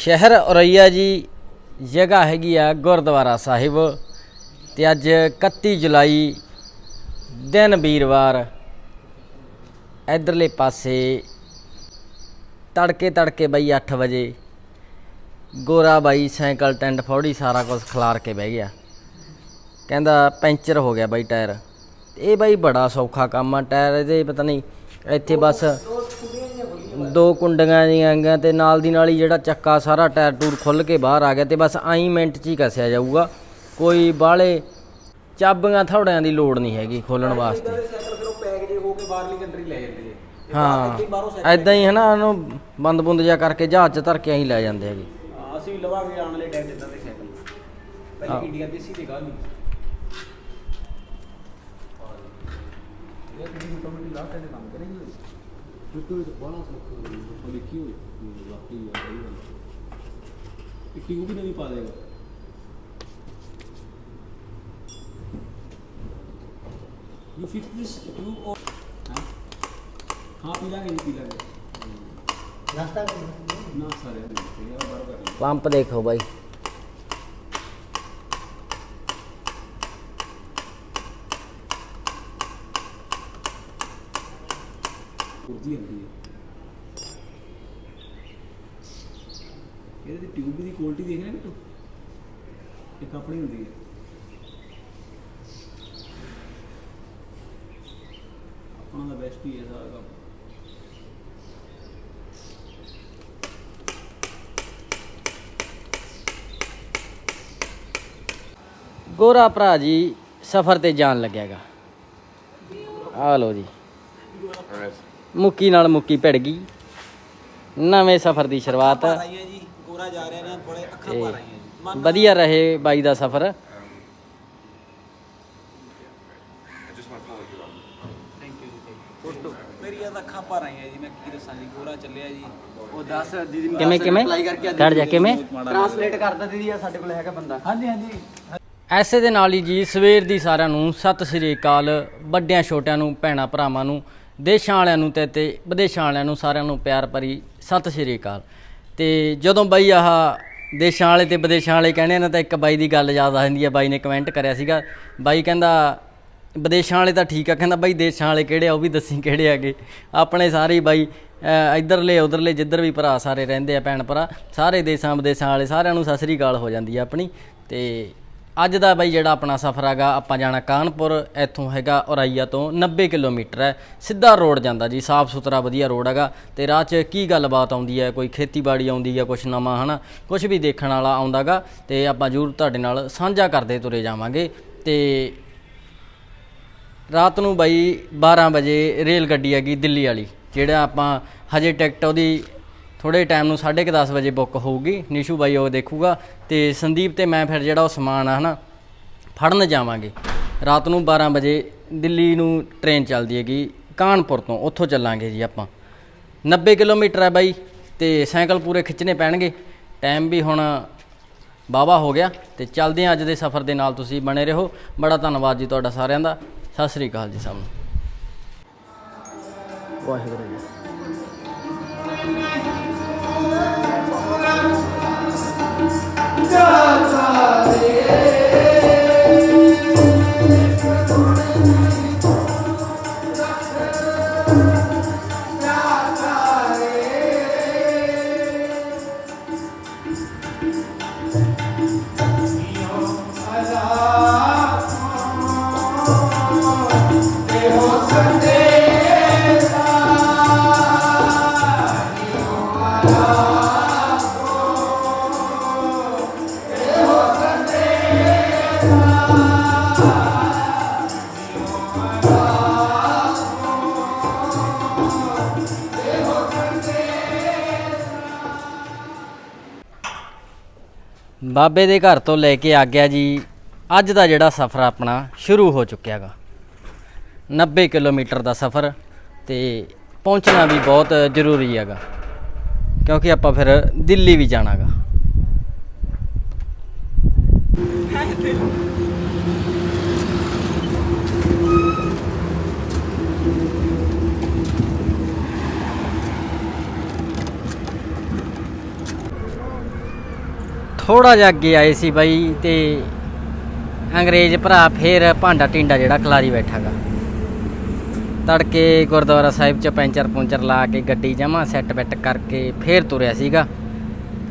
ਸ਼ਹਿਰ ਔਰਈਆ ਜੀ ਜਗ੍ਹਾ ਹੈਗੀ ਆ ਗੁਰਦੁਆਰਾ ਸਾਹਿਬ ਤੇ ਅੱਜ 31 ਜੁਲਾਈ ਦਿਨ ਵੀਰਵਾਰ ਇਧਰਲੇ ਪਾਸੇ ਤੜਕੇ ਤੜਕੇ ਬਈ 8 ਵਜੇ ਗੋਰਾ ਬਾਈ ਸਾਈਕਲ ਟੈਂਡ ਫੌੜੀ ਸਾਰਾ ਕੁਝ ਖਲਾਰ ਕੇ ਬਹਿ ਗਿਆ। ਕਹਿੰਦਾ ਪੈਂਚਰ ਹੋ ਗਿਆ ਬਾਈ ਟਾਇਰ। ਇਹ ਬਾਈ ਬੜਾ ਸੌਖਾ ਕੰਮ ਆ, ਟਾਇਰ ਇਹਦੇ ਪਤਾ ਨਹੀਂ, ਇੱਥੇ ਬਸ ਦੋ ਕੁੰਡੀਆਂ ਜੀਆਂ ਆਈਆਂ ਤੇ ਨਾਲ ਦੀ ਨਾਲ ਹੀ ਜਿਹੜਾ ਚੱਕਾ ਸਾਰਾ ਟਾਇਰ ਟੂਰ ਖੁੱਲ ਕੇ ਬਾਹਰ ਆ ਗਿਆ ਤੇ ਬਸ ਆਈ ਮਿੰਟ 'ਚ ਹੀ ਕੱਸਿਆ ਜਾਊਗਾ। ਕੋਈ ਬਾਹਲੇ ਚਾਬੀਆਂ ਥੋੜਿਆਂ ਦੀ ਲੋੜ ਨਹੀਂ ਹੈਗੀ ਖੋਲਣ ਵਾਸਤੇ। ਸਾਈਕਲ ਫਿਰ ਉਹ ਪੈਕ ਜੇ ਹੋ ਕੇ ਬਾਹਰਲੀ ਕੰਟਰੀ ਲੈ ਜਾਂਦੇ ਜੇ ਹਾਂ ਐਦਾਂ ਹੀ ਹਨਾ ਉਹਨੂੰ ਬੰਦ ਬੁੰਦ ਜਿਹਾ ਕਰਕੇ ਜਹਾਜ਼ 'ਚ ਧਰ ਕੇ ਅਸੀਂ ਲੈ ਜਾਂਦੇ ਹੈਗੇ। ਅਸੀਂ ਵੀ ਲਵਾਂਗੇ ਆਉਣ ਵਾਲੇ ਟਾਈਮ ਇਦਾਂ ਦੇ ਸਾਈਕਲ। ਪਹਿਲੇ ਇੰਡੀਆ ਦੇ। ਗੱਲ ਨਹੀਂ ਇਹ ਕਿਹੜੀ ਆਟੋਮੈਟਿਕ ਲਾ ਕੇ ਕੰਮ ਕਰੇਗੀ। ਬਿਲਕੁਲ ਬੜਾ ਸੌਖਾ ਉਹ ਲਿਖੀ ਹੋਈ ਹੈ ਵਾਕਈ ਯਾਰ ਇਹ ਗੱਲ ਇੱਕ ਟਿਊਬ ਵੀ ਨਵੀਂ ਪਾ ਦੇਗਾ ਯੂ ਫਿਟ ਦਿਸ ਟਿਊਬ ਔਰ ਹਾਂ ਪੀ ਲਾਂਗੇ ਪੀ ਲਾਂਗੇ ਨਾਸਤਾ ਨਾ ਸਾਰੇ ਪੰਪ ਦੇਖੋ ਬਾਈ ਉਰਜੀ ਹੁੰਦੀ ਹੈ। ਇਹਦੇ ਦੀ ਟਿਊਬ ਦੀ ਕੁਆਲਿਟੀ ਦੇਖ ਰਿਹਾ ਨਾ ਤੂੰ? ਇੱਕ ਆਪਣੀ ਹੁੰਦੀ ਹੈ। ਆਪਣਾ ਦਾ ਬੈਸਟ ਹੀ ਹੈ ਸਾਰਾ ਕੰਮ। ਗੋਰਾ ਭਰਾ ਜੀ ਸਫ਼ਰ ਤੇ ਜਾਣ ਲੱਗਿਆਗਾ। ਆ ਲੋ ਜੀ। ਮੁੱਕੀ ਨਾਲ ਮੁੱਕੀ ਭਿੜ ਗਈ। ਨਵੇਂ ਸਫ਼ਰ ਦੀ ਸ਼ੁਰੂਆਤ। ਵਧੀਆ ਰਹੇ ਬਾਈ ਦਾ ਸਫ਼ਰ। ਐਸੇ ਦੇ ਨਾਲ ਹੀ ਜੀ ਸਵੇਰ ਦੀ ਸਾਰਿਆਂ ਨੂੰ ਸਤਿ ਸ੍ਰੀ ਅਕਾਲ ਵੱਡਿਆਂ ਛੋਟਿਆਂ ਨੂੰ ਭੈਣਾ ਭਰਾਵਾਂ ਨੂੰ ਦੇਸ਼ਾਂ ਵਾਲਿਆਂ ਨੂੰ ਤੇ ਤੇ ਵਿਦੇਸ਼ਾਂ ਵਾਲਿਆਂ ਨੂੰ ਸਾਰਿਆਂ ਨੂੰ ਪਿਆਰ ਭਰੀ ਸਤਿ ਸ੍ਰੀ ਅਕਾਲ। ਤੇ ਜਦੋਂ ਬਾਈ ਆਹ ਦੇਸ਼ਾਂ ਵਾਲੇ ਤੇ ਵਿਦੇਸ਼ਾਂ ਵਾਲੇ ਕਹਿੰਦੇ ਨੇ ਤਾਂ ਇੱਕ ਬਾਈ ਦੀ ਗੱਲ ਯਾਦ ਆ ਜਾਂਦੀ ਹੈ, ਬਾਈ ਨੇ ਕਮੈਂਟ ਕਰਿਆ ਸੀਗਾ। ਬਾਈ ਕਹਿੰਦਾ, ਵਿਦੇਸ਼ਾਂ ਵਾਲੇ ਤਾਂ ਠੀਕ ਆ। ਕਹਿੰਦਾ, ਬਾਈ ਦੇਸ਼ਾਂ ਵਾਲੇ ਕਿਹੜੇ ਆ? ਉਹ ਵੀ ਦੱਸੀ ਕਿਹੜੇ ਹੈਗੇ? ਆਪਣੇ ਸਾਰੇ ਬਾਈ, ਅਹ ਇੱਧਰਲੇ, ਉਧਰਲੇ ਜਿੱਧਰ ਵੀ ਭਰਾ ਸਾਰੇ ਰਹਿੰਦੇ ਆ ਭੈਣ ਭਰਾ, ਸਾਰੇ ਦੇਸ਼ਾਂ ਵਿਦੇਸ਼ਾਂ ਵਾਲੇ ਸਾਰਿਆਂ ਨੂੰ ਸਤਿ ਸ੍ਰੀ ਅਕਾਲ ਹੋ ਜਾਂਦੀ ਆ ਆਪਣੀ। ਤੇ ਅੱਜ ਦਾ ਬਾਈ ਜਿਹੜਾ ਆਪਣਾ ਸਫ਼ਰ ਹੈਗਾ, ਆਪਾਂ ਜਾਣਾ ਕਾਨਪੁਰ, ਇੱਥੋਂ ਹੈਗਾ ਔਰਾਈਆ ਤੋਂ 90 ਕਿਲੋਮੀਟਰ ਹੈ। ਸਿੱਧਾ ਰੋਡ ਜਾਂਦਾ ਜੀ ਸਾਫ਼ ਸੁਥਰਾ ਵਧੀਆ ਰੋਡ ਹੈਗਾ ਤੇ ਰਾਹ 'ਚ ਕੀ ਗੱਲਬਾਤ ਆਉਂਦੀ ਹੈ? ਕੋਈ ਖੇਤੀਬਾੜੀ ਆਉਂਦੀ ਹੈ, ਕੁਛ ਨਵਾਂ, ਹਨਾ? ਕੁਛ ਵੀ ਦੇਖਣ ਵਾਲਾ ਆਉਂਦਾਗਾ ਤੇ ਆਪਾਂ ਜ਼ਰੂਰ ਤੁਹਾਡੇ ਨਾਲ ਸਾਂਝਾ ਕਰਦੇ ਤੁਰੇ ਜਾਵਾਂਗੇ ਤੇ ਰਾਤ ਨੂੰ ਬਾਈ 12 ਵਜੇ ਰੇਲ ਗੱਡੀ ਹੈਗੀ ਦਿੱਲੀ ਵਾਲੀ, ਜਿਹੜਾ ਆਪਾਂ ਹਜੇ ਟਿਕਟ ਉਹਦੀ ਥੋੜੇ ਟਾਈਮ ਨੂੰ 10:30 ਵਜੇ ਬੁੱਕ ਹੋਊਗੀ, ਨਿਸ਼ੂ ਬਾਈ ਉਹ ਦੇਖੂਗਾ ਤੇ ਸੰਦੀਪ ਤੇ ਮੈਂ ਫਿਰ ਜਿਹੜਾ ਉਹ ਸਮਾਨ ਆ ਹਨਾ, ਫੜਨ ਜਾਵਾਂਗੇ। ਰਾਤ ਨੂੰ 12 ਵਜੇ ਦਿੱਲੀ ਨੂੰ ਟ੍ਰੇਨ ਚੱਲਦੀ ਹੈਗੀ, ਕਾਨਪੁਰ ਤੋਂ, ਉੱਥੋਂ ਚੱਲਾਂਗੇ ਜੀ ਆਪਾਂ। 90 ਕਿਲੋਮੀਟਰ ਹੈ ਬਾਈ, ਤੇ ਸਾਈਕਲ ਪੂਰੇ ਖਿੱਚਣੇ ਪੈਣਗੇ। ਟਾਈਮ ਵੀ ਹੁਣ ਵਾਹਵਾ ਹੋ ਗਿਆ ਤੇ ਚੱਲਦੇ ਹਾਂ ਅੱਜ ਦੇ ਸਫ਼ਰ ਦੇ ਨਾਲ ਤੁਸੀਂ ਬਣੇ ਰਹੋ। ਬੜਾ ਧੰਨਵਾਦ ਜੀ ਤੁਹਾਡਾ ਸਾਰਿਆਂ ਦਾ। ਸਤਿ ਸ੍ਰੀ ਅਕਾਲ ਜੀ ਸਭ ਨੂੰ। ਵਾਹਿਗੁਰੂ ਜੀ। Yeah. ਬਾਬੇ ਦੇ ਘਰ ਤੋਂ ਲੈ ਕੇ ਆ ਗਿਆ ਜੀ। ਅੱਜ ਦਾ ਜਿਹੜਾ ਸਫ਼ਰ ਆਪਣਾ ਸ਼ੁਰੂ ਹੋ ਚੁੱਕਿਆ ਹੈਗਾ 90 ਕਿਲੋਮੀਟਰ ਦਾ ਸਫ਼ਰ ਤੇ ਪਹੁੰਚਣਾ ਵੀ ਬਹੁਤ ਜ਼ਰੂਰੀ ਹੈਗਾ। ਕਿਉਂਕਿ ਆਪਾਂ ਫਿਰ ਦਿੱਲੀ ਵੀ ਜਾਣਾਗਾ। ਥੋੜਾ ਜਿਹਾ ਅੱਗੇ ਆਏ ਸੀ ਬਾਈ ਤੇ ਅੰਗਰੇਜ਼ ਭਰਾ ਫੇਰ ਭਾਂਡਾ ਟਿੰਡਾ ਜਿਹੜਾ ਖਲਾਰੀ ਬੈਠਾਗਾ। ਤੜਕੇ ਗੁਰਦੁਆਰਾ ਸਾਹਿਬ ਚ ਪੈਂਚਰ ਪੁੰਚਰ ਲਾ ਕੇ ਗੱਡੀ ਜਮਾ ਸੈੱਟ ਬੈੱਟ ਕਰਕੇ ਫੇਰ ਤੁਰਿਆ ਸੀਗਾ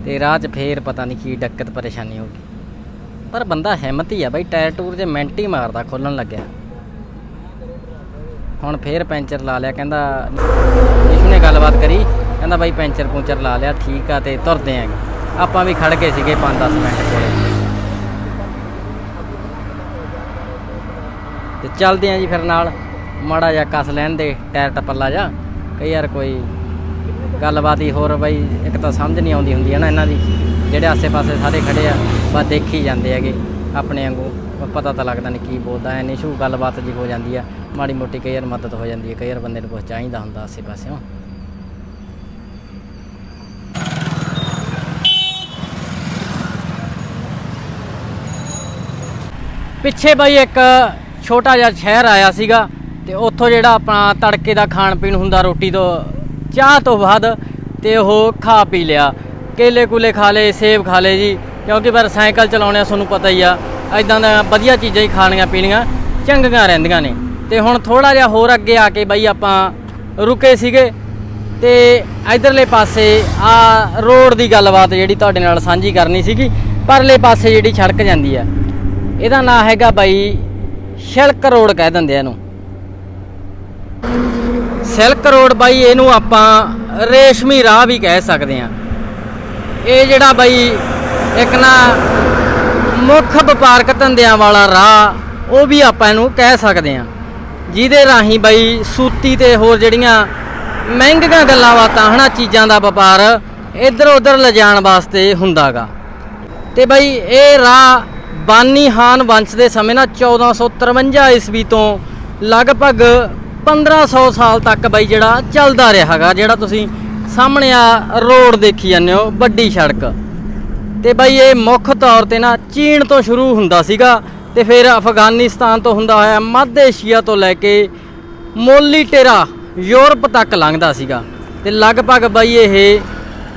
ਤੇ ਰਾਹ 'ਚ ਫੇਰ ਪਤਾ ਨਹੀਂ ਕੀ ਦਿੱਕਤ ਪਰੇਸ਼ਾਨੀ ਹੋ ਗਈ। ਪਰ ਬੰਦਾ ਹਿੰਮਤ ਹੀ ਆ ਬਾਈ, ਟਾਇਰ ਟੂਰ ਜੇ ਮਿੰਟ ਹੀ ਮਾਰਦਾ, ਖੋਲਣ ਲੱਗਿਆ। ਹੁਣ ਫੇਰ ਪੈਂਚਰ ਲਾ ਲਿਆ, ਕਹਿੰਦਾ ਯਿਸ਼ੂ ਨੇ ਗੱਲਬਾਤ ਕਰੀ, ਕਹਿੰਦਾ ਬਾਈ ਪੈਂਚਰ ਪੁੰਚਰ ਲਾ ਲਿਆ, ਠੀਕ ਆ ਤੇ ਤੁਰਦੇ ਆਂਗੇ ਆਪਾਂ ਵੀ ਖੜ ਗਏ ਸੀਗੇ 5-10 ਮਿੰਟ ਕੋਲੇ। ਤੇ ਚੱਲਦੇ ਆਂ ਜੀ ਫਿਰ ਨਾਲ, ਮਾੜਾ ਜਿਹਾ ਕੱਸ ਲੈਣ ਦੇ, ਟਾਇਰ ਟੱਪਲਾ ਜਾ ਕਈ ਯਾਰ ਕੋਈ ਗੱਲਬਾਤ ਹੀ ਹੋਰ ਬਈ, ਇੱਕ ਤਾਂ ਸਮਝ ਨਹੀਂ ਆਉਂਦੀ ਹੁੰਦੀ ਹੈ ਨਾ ਇਹਨਾਂ ਦੀ। ਜਿਹੜੇ ਆਸੇ-ਪਾਸੇ ਸਾਰੇ ਖੜੇ ਆ, ਬਸ ਦੇਖੀ ਜਾਂਦੇ ਹੈਗੇ ਆਪਣੇ ਵਾਂਗੂ। ਪਤਾ ਤਾਂ ਲੱਗਦਾ ਨਹੀਂ ਕੀ ਬੋਲਦਾ ਐ ਨਿਸ਼ੂ ਗੱਲਬਾਤ ਜੀ ਹੋ ਜਾਂਦੀ ਆ। ਮਾੜੀ ਮੋਟੀ ਕਈ ਵਾਰ ਮਦਦ ਹੋ ਜਾਂਦੀ ਹੈ, ਕਈ ਵਾਰ ਬੰਦੇ ਨੂੰ ਕੁਝ ਚਾਹੀਦਾ ਹੁੰਦਾ ਆਸੇ-ਪਾਸਿਓਂ। ਪਿੱਛੇ ਬਾਈ ਇੱਕ ਛੋਟਾ ਜਿਹਾ ਸ਼ਹਿਰ ਆਇਆ ਸੀਗਾ ਤੇ ਉੱਥੋਂ ਜਿਹੜਾ ਆਪਣਾ ਤੜਕੇ ਦਾ ਖਾਣ ਪੀਣ ਹੁੰਦਾ ਰੋਟੀ ਤੋਂ, ਚਾਹ ਤੋਂ ਬਾਅਦ ਤੇ ਉਹ ਖਾ ਪੀ ਲਿਆ। ਕੇਲੇ ਕੂਲੇ ਖਾ ਲਏ, ਸੇਬ ਖਾ ਲਏ ਜੀ, ਕਿਉਂਕਿ ਪਰ ਸਾਈਕਲ ਚਲਾਉਣੇ ਆ ਤੁਹਾਨੂੰ ਪਤਾ ਹੀ ਆ ਐਦਾਂ ਦਾ ਵਧੀਆ ਚੀਜ਼ਾਂ ਹੀ ਖਾਣੀਆਂ ਪੀਣੀਆਂ ਚੰਗੀਆਂ ਰਹਿੰਦੀਆਂ ਨੇ। ਤੇ ਹੁਣ ਥੋੜਾ ਜਿਹਾ ਹੋਰ ਅੱਗੇ ਆ ਕੇ ਬਾਈ ਆਪਾਂ ਰੁਕੇ ਸੀਗੇ ਤੇ ਇਧਰਲੇ ਪਾਸੇ ਆ ਰੋਡ ਦੀ ਗੱਲਬਾਤ ਜਿਹੜੀ ਤੁਹਾਡੇ ਨਾਲ ਸਾਂਝੀ ਕਰਨੀ ਸੀਗੀ, ਪਰਲੇ ਪਾਸੇ ਜਿਹੜੀ ਸੜਕ ਜਾਂਦੀ ਆ। ਇਹਦਾ ਨਾਂ ਹੈਗਾ ਬਾਈ ਸ਼ਿਲਕ ਰੋਡ ਕਹਿ ਦਿੰਦੇ ਆ ਇਹਨੂੰ। ਸਿਲਕ ਰੋਡ ਬਾਈ ਇਹਨੂੰ ਆਪਾਂ ਰੇਸ਼ਮੀ ਰਾਹ ਵੀ ਕਹਿ ਸਕਦੇ ਆ ਇਹ ਜਿਹੜਾ ਬਾਈ ਇੱਕ ਨਾ ਮੁੱਖ ਵਪਾਰਕ ਧੰਦਿਆਂ ਵਾਲਾ ਰਾਹ, ਉਹ ਵੀ ਆਪਾਂ ਇਹਨੂੰ ਕਹਿ ਸਕਦੇ ਆ ਜਿਹਦੇ ਰਾਹੀਂ ਬਾਈ ਸੂਤੀ ਤੇ ਹੋਰ ਜਿਹੜੀਆਂ ਮਹਿੰਗੀਆਂ ਗੱਲਾਂ ਬਾਤਾਂ, ਹਨਾ, ਚੀਜ਼ਾਂ ਦਾ ਵਪਾਰ ਇੱਧਰ ਉੱਧਰ ਲਿਜਾਣ ਵਾਸਤੇ ਹੁੰਦਾਗਾ। ਤੇ ਬਾਈ ਇਹ ਰਾਹ ਬਾਨੀ ਹਾਨ ਵੰਸ਼ ਦੇ ਸਮੇਂ ਨਾਲ 1453 ਈਸਵੀ ਤੋਂ ਲਗਭਗ 1500 ਸਾਲ ਤੱਕ ਬਾਈ ਜਿਹੜਾ ਚੱਲਦਾ ਰਿਹਾਗਾ ਜਿਹੜਾ ਤੁਸੀਂ ਸਾਹਮਣੇ ਆ ਰੋਡ ਦੇਖੀ ਜਾਂਦੇ ਹੋ, ਵੱਡੀ ਸੜਕ। ਤੇ ਬਾਈ ਇਹ ਮੁੱਖ ਤੌਰ ਤੇ ਨਾ ਚੀਨ ਤੋਂ ਸ਼ੁਰੂ ਹੁੰਦਾ ਸੀਗਾ ਤੇ ਫਿਰ ਅਫਗਾਨਿਸਤਾਨ ਤੋਂ ਹੁੰਦਾ ਹੋਇਆ ਮੱਧ ਏਸ਼ੀਆ ਤੋਂ ਲੈ ਕੇ ਮੋਲੀਟੇਰਾ ਯੂਰਪ ਤੱਕ ਲੰਘਦਾ ਸੀਗਾ। ਤੇ ਲਗਭਗ ਬਾਈ ਇਹ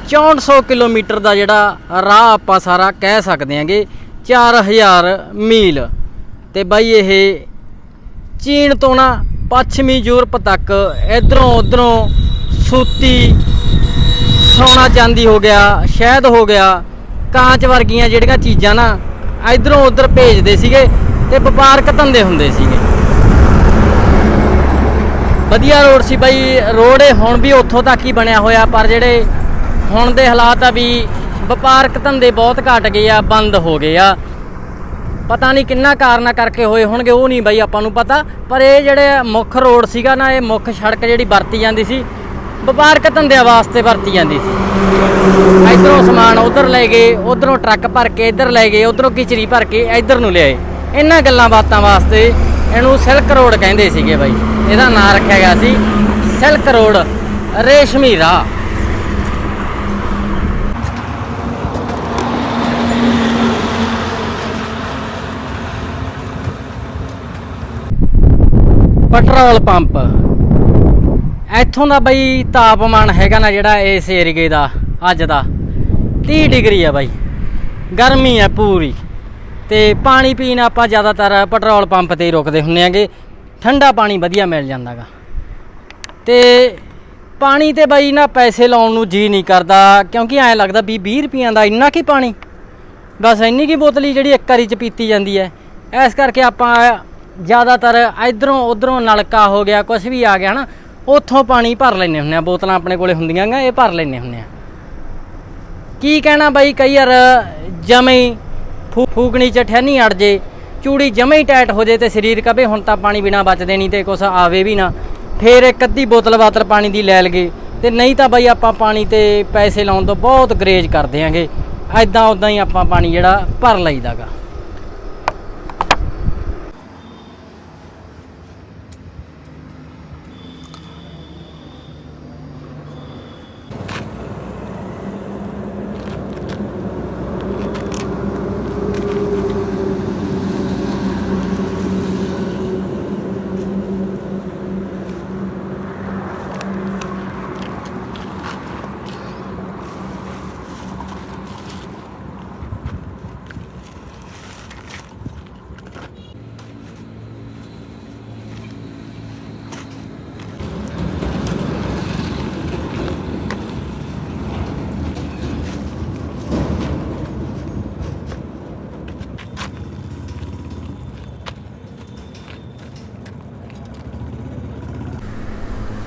6400 ਕਿਲੋਮੀਟਰ ਦਾ ਜਿਹੜਾ ਰਾਹ ਆਪਾਂ ਸਾਰਾ ਕਹਿ ਸਕਦੇ ਹਾਂਗੇ। 4000 ਮੀਲ। ਤੇ ਬਾਈ ਇਹ ਚੀਨ ਤੋਂ ਨਾ ਪੱਛਮੀ ਯੂਰਪ ਤੱਕ ਇਧਰੋਂ ਉਧਰੋਂ ਸੂਤੀ ਸੋਨਾ ਚਾਂਦੀ ਹੋ ਗਿਆ, ਸ਼ਹਿਦ ਹੋ ਗਿਆ, ਕਾਂਚ ਵਰਗੀਆਂ ਜਿਹੜੀਆਂ ਚੀਜ਼ਾਂ ਨਾ ਇਧਰੋਂ ਉਧਰ ਭੇਜਦੇ ਸੀਗੇ ਤੇ ਵਪਾਰਕ ਧੰਦੇ ਹੁੰਦੇ ਸੀਗੇ। ਵਧੀਆ ਰੋਡ ਸੀ ਬਾਈ, ਰੋਡ ਇਹ ਹੁਣ ਵੀ ਉੱਥੋਂ ਤੱਕ ਹੀ ਬਣਿਆ ਹੋਇਆ, ਪਰ ਜਿਹੜੇ ਹੁਣ ਦੇ ਹਾਲਾਤ ਆ ਵੀ ਵਪਾਰਕ ਧੰਦੇ ਬਹੁਤ ਘਟ ਗਏ ਆ, ਬੰਦ ਹੋ ਗਏ ਆ। ਪਤਾ ਨਹੀਂ ਕਿੰਨਾ ਕਾਰਨਾ ਕਰਕੇ ਹੋਏ ਹੋਣਗੇ, ਉਹ ਨਹੀਂ ਬਾਈ ਆਪਾਂ ਨੂੰ ਪਤਾ। ਪਰ ਇਹ ਜਿਹੜੇ ਮੁੱਖ ਰੋਡ ਸੀਗਾ ਨਾ, ਇਹ ਮੁੱਖ ਸੜਕ ਜਿਹੜੀ ਵਰਤੀ ਜਾਂਦੀ ਸੀ, ਵਪਾਰਕ ਧੰਦਿਆਂ ਵਾਸਤੇ ਵਰਤੀ ਜਾਂਦੀ ਸੀ। ਇਧਰੋਂ ਸਮਾਨ ਉਧਰ ਲੈ ਗਏ, ਉਧਰੋਂ ਟਰੱਕ ਭਰ ਕੇ ਇੱਧਰ ਲੈ ਗਏ, ਉਧਰੋਂ ਕਿਚਰੀ ਭਰ ਕੇ ਇੱਧਰ ਨੂੰ ਲਿਆਏ। ਇਹਨਾਂ ਗੱਲਾਂ ਬਾਤਾਂ ਵਾਸਤੇ ਇਹਨੂੰ ਸਿਲਕ ਰੋਡ ਕਹਿੰਦੇ ਸੀਗੇ ਬਾਈ। ਇਹਦਾ ਨਾਂ ਰੱਖਿਆ ਗਿਆ ਸੀ, ਸਿਲਕ ਰੋਡ, ਰੇਸ਼ਮੀ ਰਾਹ। ਪੈਟਰੋਲ ਪੰਪ ਇੱਥੋਂ ਦਾ ਬਈ ਤਾਪਮਾਨ ਹੈਗਾ ਨਾ ਜਿਹੜਾ ਇਸ ਏਰੀਏ ਦਾ, ਅੱਜ ਦਾ। 30 ਡਿਗਰੀ ਆ ਬਾਈ। ਗਰਮੀ ਆ ਪੂਰੀ। ਤੇ ਪਾਣੀ ਪੀਣ ਆਪਾਂ ਜ਼ਿਆਦਾਤਰ ਪੈਟਰੋਲ ਪੰਪ ਤੇ ਹੀ ਰੁਕਦੇ ਹੁੰਨੇ ਆਂਗੇ ਠੰਡਾ ਪਾਣੀ ਵਧੀਆ ਮਿਲ ਜਾਂਦਾਗਾ। ਤੇ ਪਾਣੀ ਤੇ ਬਾਈ ਨਾ ਪੈਸੇ ਲਾਉਣ ਨੂੰ ਜੀ ਨਹੀਂ ਕਰਦਾ, ਕਿਉਂਕਿ ਐਂ ਲੱਗਦਾ ਵੀ 20 ਰੁਪਈਆਂ ਦਾ ਇੰਨਾ ਕੀ ਪਾਣੀ? ਬਸ ਇੰਨੀ ਕੀ ਬੋਤਲੀ ਜਿਹੜੀ ਇੱਕ ਵਾਰੀ ਚ ਪੀਤੀ ਜਾਂਦੀ ਹੈ। ਇਸ ਕਰਕੇ ਆਪਾਂ ਜ਼ਿਆਦਾਤਰ ਇਧਰੋਂ ਉਧਰੋਂ ਨਲਕਾ ਹੋ ਗਿਆ ਕੁਝ ਵੀ ਆ ਗਿਆ ਨਾ ਉੱਥੋਂ ਪਾਣੀ ਭਰ ਲੈਨੇ ਹੁੰਨੇ ਆ ਬੋਤਲਾਂ ਆਪਣੇ ਕੋਲੇ ਹੁੰਦੀਆਂ ਗਾ ਇਹ ਭਰ ਲੈਨੇ ਹੁੰਨੇ ਆ ਕੀ ਕਹਿਣਾ ਬਾਈ, ਕਈ ਵਾਰ ਜਮੇ ਫੂ- ਫੂਕਣੀ ਚ ਠਹਿਨੀ ਅੜ ਜੇ, ਚੂੜੀ ਜਮੇ ਹੀ ਟਾਈਟ ਹੋ ਜੇ ਤੇ ਸਰੀਰ ਕਵੇ ਹੁਣ ਤਾਂ ਪਾਣੀ ਬਿਨਾ ਬਚਦੇ ਨਹੀਂ ਤੇ ਕੁਛ ਆਵੇ ਵੀ ਨਾ। ਫੇਰ ਇੱਕ ਅੱਧੀ ਬੋਤਲ ਬਾਤਲ ਪਾਣੀ ਦੀ ਲੈ ਲਗੇ, ਤੇ ਨਹੀਂ ਤਾਂ ਬਾਈ ਆਪਾਂ ਪਾਣੀ ਤੇ ਪੈਸੇ ਲਾਉਣ ਤੋਂ ਬਹੁਤ ਗਰੇਜ ਕਰਦੇ ਆਂਗੇ ਐਦਾਂ ਉਦਾਂ ਹੀ ਆਪਾਂ ਪਾਣੀ ਜਿਹੜਾ ਭਰ ਲਈਦਾਗਾ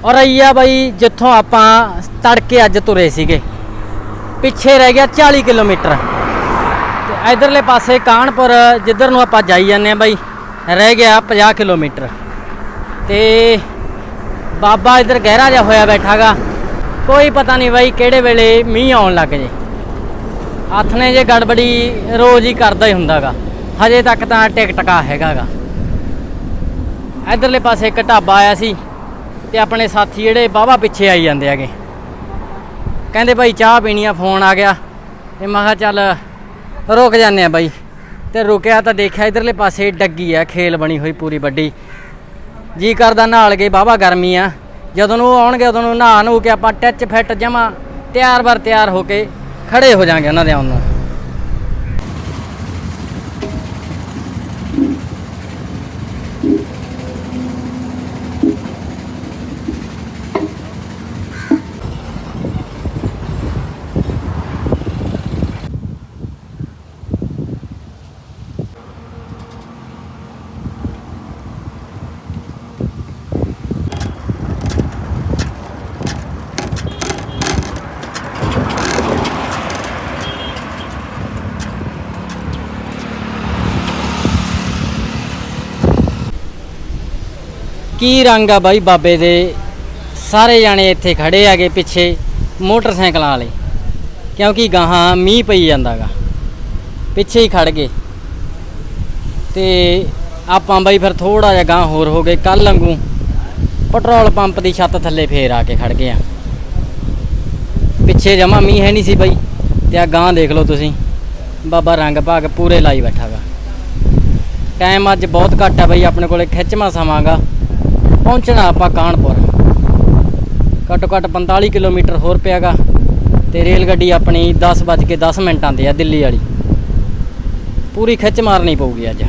ਔਰਈਆ ਬਾਈ, ਜਿੱਥੋਂ ਆਪਾਂ ਤੜਕੇ ਅੱਜ ਤੁਰੇ ਸੀਗੇ। ਪਿੱਛੇ ਰਹਿ ਗਿਆ 40 ਕਿਲੋਮੀਟਰ। ਤੇ ਇਧਰਲੇ ਪਾਸੇ ਕਾਨਪੁਰ, ਜਿੱਧਰ ਨੂੰ ਆਪਾਂ ਜਾਈ ਜਾਂਦੇ ਆ ਬਾਈ, ਰਹਿ ਗਿਆ 50 ਕਿਲੋਮੀਟਰ। ਤੇ ਬਾਬਾ ਇਧਰ ਗਹਿਰਾ ਜਿਹਾ ਹੋਇਆ ਬੈਠਾਗਾ। ਕੋਈ ਪਤਾ ਨਹੀਂ ਬਾਈ ਕਿਹੜੇ ਵੇਲੇ ਮੀਂਹ ਆਉਣ ਲੱਗ ਜੇ। ਹੱਥ ਨੇ ਜੇ ਗੜਬੜੀ ਰੋਜ਼ ਹੀ ਕਰਦਾ ਹੀ ਹੁੰਦਾਗਾ। ਹਜੇ ਤੱਕ ਤਾਂ ਟਿਕ ਟਕਾ ਹੈਗਾਗਾ। ਇਧਰਲੇ ਪਾਸੇ ਇੱਕ ਢਾਬਾ ਆਇਆ ਸੀ। ਤੇ ਆਪਣੇ ਸਾਥੀ ਜਿਹੜੇ ਬਾਬਾ ਪਿੱਛੇ ਆਈ ਜਾਂਦੇ ਹੈਗੇ। ਕਹਿੰਦੇ ਭਾਈ ਚਾਹ ਪੀਣੀ ਆ, ਫੋਨ ਆ ਗਿਆ। ਤੇ ਮੈਂ ਕਿਹਾ ਚੱਲ ਰੁਕ ਜਾਂਦੇ ਆ ਬਾਈ। ਤੇ ਰੁਕਿਆ ਤਾਂ ਦੇਖਿਆ ਇਧਰਲੇ ਪਾਸੇ ਡੱਗੀ ਆ, ਖੇਲ ਬਣੀ ਹੋਈ ਪੂਰੀ ਵੱਡੀ। ਜੀ ਕਰਦਾ ਨਹਾਲ ਗਏ ਬਾਬਾ ਗਰਮੀ ਆ। ਜਦੋਂ ਉਹ ਆਉਣਗੇ, ਉਦੋਂ ਨੂੰ ਨਹਾ ਨੂੰ ਕੇ ਆਪਾਂ ਟੱਚ ਫਿੱਟ ਜਮਾ ਤਿਆਰ ਬਰ ਤਿਆਰ ਹੋ ਕੇ ਖੜੇ ਹੋ ਜਾਾਂਗੇ ਉਹਨਾਂ ਦੇ ਆਉਣ ਨੂੰ। ਕੀ ਰੰਗ ਆ ਬਾਈ ਬਾਬੇ ਦੇ? ਸਾਰੇ ਜਾਣੇ ਇੱਥੇ ਖੜੇ ਆਗੇ ਪਿੱਛੇ ਮੋਟਰਸਾਈਕਲਾਂ ਵਾਲੇ। ਕਿਉਂਕਿ ਗਾਹਾਂ ਮੀਂਹ ਪਈ ਜਾਂਦਾਗਾ। ਪਿੱਛੇ ਹੀ ਖੜ ਗਏ। ਤੇ ਆਪਾਂ ਬਾਈ ਫਿਰ ਥੋੜਾ ਜਿਹਾ ਗਾਂ ਹੋਰ ਹੋ ਗਏ। ਕੱਲ ਵਾਂਗੂ ਪੈਟਰੋਲ ਪੰਪ ਦੀ ਛੱਤ ਥੱਲੇ ਫੇਰ ਆ ਕੇ ਖੜ ਗਏ ਆ। ਪਿੱਛੇ ਜਮਾ ਮੀਂਹ ਹੈ ਨਹੀਂ ਸੀ ਬਾਈ। ਤੇ ਆ ਗਾਂ ਦੇਖ ਲਓ ਤੁਸੀਂ। ਬਾਬਾ ਰੰਗ ਭਾਗ ਪੂਰੇ ਲਾਈ ਬੈਠਾਗਾ ਟਾਈਮ ਅੱਜ ਬਹੁਤ ਘੱਟ ਆ ਬਾਈ। ਆਪਣੇ ਕੋਲੇ ਖਿੱਚਵਾਂ ਸਮਾਂਗਾ ਪਹੁੰਚਣਾ ਆਪਾਂ ਕਾਨਪੁਰ। ਘੱਟੋ ਘੱਟ 45 ਕਿਲੋਮੀਟਰ ਹੋਰ ਪਿਆਗਾ ਤੇ ਰੇਲ ਗੱਡੀ ਆਪਣੀ 10:10 ਮਿੰਟਾਂ ਤੇ ਆ ਦਿੱਲੀ ਵਾਲੀ। ਪੂਰੀ ਖਿੱਚ ਮਾਰਨੀ ਪਊਗੀ ਅੱਜ।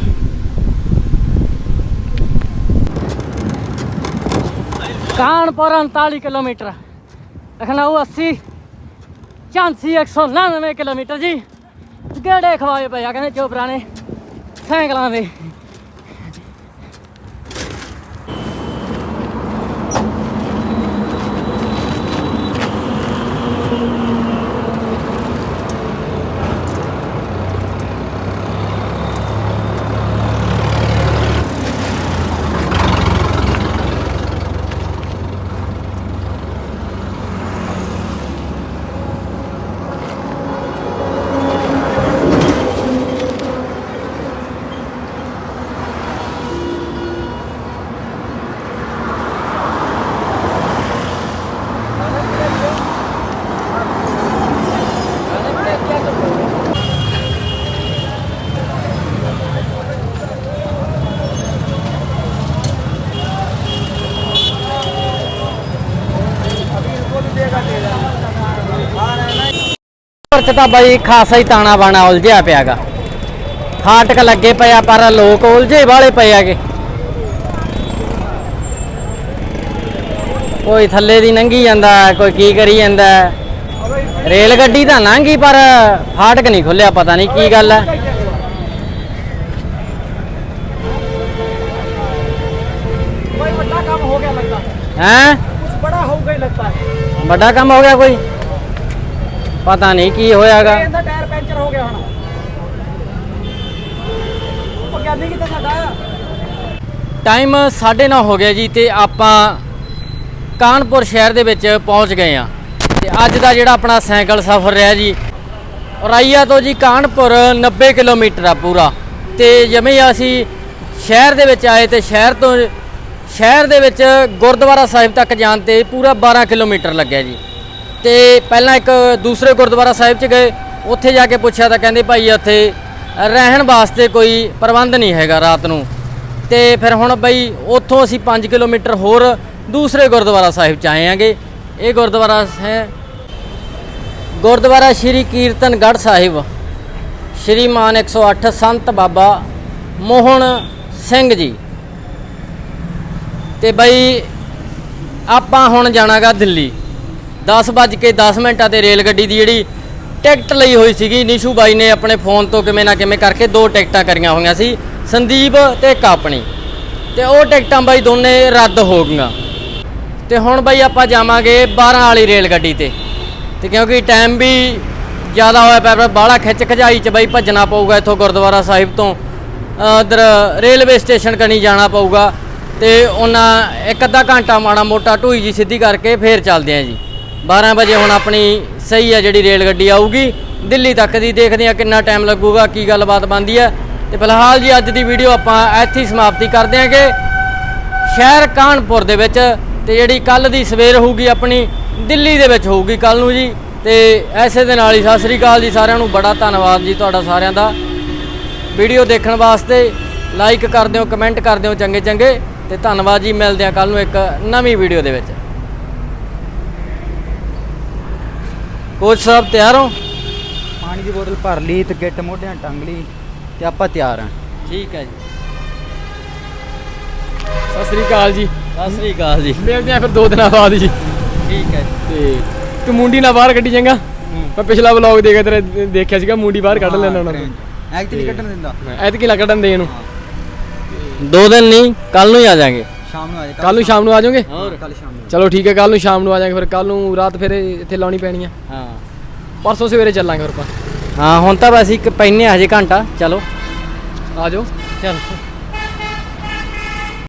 ਕਾਨਪੁਰ 39 ਕਿਲੋਮੀਟਰ। ਲਖਨਊ 80 ਝਾਂਸੀ 199 ਕਿਲੋਮੀਟਰ ਜੀ। ਗੇੜੇ ਖਵਾਏ ਪਏ ਆ ਕਹਿੰਦੇ ਚੋਪਰਾ ਨੇ ਸਾਈਕਲਾਂ ਦੇ ਖਬਰ 'ਚ ਤਾਂ ਬਾਈ ਖਾਸਾ ਹੀ ਤਾਣਾ ਬਾਣਾ ਉਲਝਿਆ ਪਿਆਗਾ। ਫਾਟਕ ਲੱਗੇ ਪਿਆ ਪਰ ਲੋਕ ਉਲਝੇ ਵਾਲੇ ਪਏ ਆਗੇ ਕੋਈ ਥੱਲੇ ਦੀ ਲੰਘੀ ਜਾਂਦਾ ਕੋਈ ਕੀ ਕਰੀ ਜਾਂਦਾ। ਰੇਲ ਗੱਡੀ ਤਾਂ ਲੰਘੀ ਪਰ ਫਾਟਕ ਨਹੀਂ ਖੁੱਲਿਆ ਪਤਾ ਨਹੀਂ ਕੀ ਗੱਲ ਹੈ। ਕੋਈ ਵੱਡਾ ਕੰਮ ਹੋ ਗਿਆ ਲੱਗਦਾ। ਹੈ? ਕੁਝ ਬੜਾ ਹੋਊਗਾ ਹੀ ਲੱਗਦਾ। ਹੈ ਵੱਡਾ ਕੰਮ ਹੋ ਗਿਆ ਕੋਈ? ਪਤਾ ਨਹੀਂ ਕੀ ਹੋਇਆਗਾ। ਇਹਦਾ ਟਾਇਰ ਪੈਂਚਰ ਹੋ ਗਿਆ ਹੁਣ। ਉਹ ਕਹਿੰਦੇ ਸਾਡਾ? ਟਾਈਮ 9:30 ਹੋ ਗਿਆ ਜੀ ਤੇ ਆਪਾਂ ਕਾਨਪੁਰ ਸ਼ਹਿਰ ਦੇ ਵਿੱਚ ਪਹੁੰਚ ਗਏ ਆ ਤੇ ਅੱਜ ਦਾ ਜਿਹੜਾ ਆਪਣਾ ਸਾਈਕਲ ਸਫ਼ਰ ਰਿਹਾ ਜੀ ਰਾਈਆ ਤੋਂ ਜੀ ਕਾਨਪੁਰ 90 ਕਿਲੋਮੀਟਰ ਆ ਪੂਰਾ। ਤੇ ਜਿਵੇਂ ਅਸੀਂ ਸ਼ਹਿਰ ਦੇ ਵਿੱਚ ਆਏ ਤੇ ਸ਼ਹਿਰ ਤੋਂ ਸ਼ਹਿਰ ਦੇ ਵਿੱਚ ਗੁਰਦੁਆਰਾ ਸਾਹਿਬ ਤੱਕ ਜਾਣ ਤੇ ਪੂਰਾ 12 ਕਿਲੋਮੀਟਰ ਲੱਗਿਆ ਜੀ। ਤੇ ਪਹਿਲਾਂ ਇੱਕ ਦੂਸਰੇ ਗੁਰਦੁਆਰਾ ਸਾਹਿਬ 'ਚ ਗਏ, ਉੱਥੇ ਜਾ ਕੇ ਪੁੱਛਿਆ ਤਾਂ ਕਹਿੰਦੇ ਭਾਈ ਇੱਥੇ ਰਹਿਣ ਵਾਸਤੇ ਕੋਈ ਪ੍ਰਬੰਧ ਨਹੀਂ ਹੈਗਾ ਰਾਤ ਨੂੰ। ਤੇ ਫਿਰ ਹੁਣ ਬਈ ਉੱਥੋਂ ਅਸੀਂ 5 ਕਿਲੋਮੀਟਰ ਹੋਰ ਦੂਸਰੇ ਗੁਰਦੁਆਰਾ ਸਾਹਿਬ 'ਚ ਆਏ ਆਂਗੇ। ਇਹ ਗੁਰਦੁਆਰਾ ਹੈ ਗੁਰਦੁਆਰਾ ਸ਼੍ਰੀ ਕੀਰਤਨਗੜ੍ਹ ਸਾਹਿਬ ਸ਼੍ਰੀਮਾਨ 108 ਸੰਤ ਬਾਬਾ ਮੋਹਨ ਸਿੰਘ ਜੀ। ਤੇ ਬਈ ਆਪਾਂ ਹੁਣ ਜਾਣਾਗਾ ਦਿੱਲੀ। 10 ਵੱਜ ਕੇ 10 ਮਿੰਟਾਂ ਤੇ ਰੇਲ ਗੱਡੀ ਦੀ ਜਿਹੜੀ ਟਿਕਟ ਲਈ ਹੋਈ ਸੀਗੀ, ਨਿਸ਼ੂ ਬਾਈ ਨੇ ਆਪਣੇ ਫੋਨ ਤੋਂ ਕਿਵੇਂ ਨਾ ਕਿਵੇਂ ਕਰਕੇ ਦੋ ਟਿਕਟਾਂ ਕਰੀਆਂ ਹੋਈਆਂ ਸੀ, ਸੰਦੀਪ ਤੇ ਇੱਕ ਆਪਣੀ। ਤੇ ਉਹ ਟਿਕਟਾਂ ਬਾਈ ਦੋਨੇ ਰੱਦ ਹੋ ਗਈਆਂ। ਤੇ ਹੁਣ ਬਾਈ ਆਪਾਂ ਜਾਵਾਂਗੇ 12 ਵਾਲੀ ਰੇਲ ਗੱਡੀ ਤੇ। ਤੇ ਕਿਉਂਕਿ ਟਾਈਮ ਵੀ ਜ਼ਿਆਦਾ ਹੋਇਆ ਪਿਆ ਬਾਹਲਾ ਖਿੱਚ ਖਜਾਈ ਚ ਬਾਈ ਭੱਜਣਾ ਪਊਗਾ ਇੱਥੋਂ ਗੁਰਦੁਆਰਾ ਸਾਹਿਬ ਤੋਂ। ਉਧਰ ਰੇਲਵੇ ਸਟੇਸ਼ਨ ਕਣੀ ਜਾਣਾ ਪਊਗਾ। ਤੇ ਉਹਨਾਂ ਇੱਕ ਅੱਧਾ ਘੰਟਾ ਮਾੜਾ ਮੋਟਾ ਢੂਈ ਜੀ ਸਿੱਧੀ ਕਰਕੇ ਫੇਰ ਚੱਲਦੇ ਆਂ ਜੀ। 12 ਵਜੇ ਹੁਣ ਆਪਣੀ ਸਹੀ ਆ ਜਿਹੜੀ ਰੇਲ ਗੱਡੀ ਆਊਗੀ। ਦਿੱਲੀ ਤੱਕ ਦੀ ਦੇਖਦੇ ਆ ਕਿੰਨਾ ਟਾਈਮ ਲੱਗੂਗਾ, ਕੀ ਗੱਲਬਾਤ ਬਣਦੀ ਆ। ਤੇ ਫਿਲਹਾਲ ਜੀ ਅੱਜ ਦੀ ਵੀਡੀਓ ਆਪਾਂ ਇੱਥੇ ਹੀ ਸਮਾਪਤੀ ਕਰਦੇ ਆਂਗੇ ਸ਼ਹਿਰ ਕਾਨਪੁਰ ਦੇ ਵਿੱਚ ਤੇ ਜਿਹੜੀ ਕੱਲ ਦੀ ਸਵੇਰ ਹੋਊਗੀ ਆਪਣੀ, ਦਿੱਲੀ ਦੇ ਵਿੱਚ ਹੋਊਗੀ ਕੱਲ ਨੂੰ ਜੀ। ਤੇ ਐਸੇ ਦੇ ਨਾਲ ਹੀ ਸਤਿ ਸ੍ਰੀ ਅਕਾਲ ਜੀ ਸਾਰਿਆਂ ਨੂੰ, ਬੜਾ ਧੰਨਵਾਦ ਜੀ ਤੁਹਾਡਾ ਸਾਰਿਆਂ ਦਾ। ਵੀਡੀਓ ਦੇਖਣ ਵਾਸਤੇ ਲਾਈਕ ਕਰ ਦਿਓ ਕਮੈਂਟ ਕਰ ਦਿਓ ਚੰਗੇ ਚੰਗੇ ਤੇ ਧੰਨਵਾਦ ਜੀ, ਮਿਲਦੇ ਆ ਕੱਲ ਨੂੰ ਇੱਕ ਨਵੀਂ ਵੀਡੀਓ ਦੇ ਵਿੱਚ। ਕੋਚ ਸਾਹਿਬ ਤਿਆਰ ਹੋ? ਪਾਣੀ ਦੀ ਬੋਤਲ ਭਰ ਲਈ ਤੇ ਗਿੱਟ ਮੋਢਿਆਂ ਟੰਗ ਲਈ ਤੇ ਆਪਾਂ ਤਿਆਰ ਹਾਂ। ਠੀਕ ਹੈ ਜੀ। ਸਤਿ ਸ੍ਰੀ ਅਕਾਲ ਜੀ। ਸਤਿ ਸ੍ਰੀ ਅਕਾਲ ਜੀ। ਮਿਲਦੇ ਆ ਫਿਰ ਦੋ ਦਿਨਾਂ ਬਾਅਦ ਜੀ। ਠੀਕ ਹੈ ਤੇ ਤੂੰ ਮੁੰਡੀ ਨਾ ਬਾਹਰ ਕੱਢੀ ਜਾਂਗਾ ਮੈਂ ਪਿਛਲਾ ਵਲੌਗ ਦੇਖਿਆ ਤੇਰਾ ਦੇਖਿਆ ਸੀਗਾ ਮੁੰਡੀ ਬਾਹਰ ਕੱਢ ਲੈਣਾ ਉਹਨਾਂ ਨੂੰ। ਨਹੀਂ ਕੱਢਣ ਦਿੰਦਾ। ਐਤਕੀ ਲਾ ਕੱਢਣ ਦੇ ਇਹਨੂੰ। ਦੋ ਦਿਨ ਨਹੀਂ ਕੱਲ ਨੂੰ ਹੀ ਆ ਜਾਾਂਗੇ। ਸ਼ਾਮ ਨੂੰ ਆ ਜਾ ਕੱਲ ਨੂੰ ਸ਼ਾਮ ਨੂੰ ਆ ਜਾਓਗੇ? ਹੋਰ ਕੱਲ ਸ਼ਾਮ ਨੂੰ। ਚਲੋ ਠੀਕ ਹੈ ਕੱਲ ਨੂੰ ਸ਼ਾਮ ਨੂੰ ਆ ਜਾਾਂਗੇ ਫਿਰ। ਕੱਲ ਨੂੰ ਰਾਤ ਫਿਰ ਇੱਥੇ ਲਾਉਣੀ ਪੈਣੀ ਆ। ਹਾਂ। ਪਰਸੋਂ ਸਵੇਰੇ ਚੱਲਾਂਗੇ ਫਿਰ ਆਪਾਂ। ਹਾਂ ਹੁਣ ਤਾਂ ਬਸ ਇੱਕ ਪੈਨੇ ਹਜੇ ਘੰਟਾ। ਚਲੋ। ਆ ਜਾਓ। ਚਲੋ।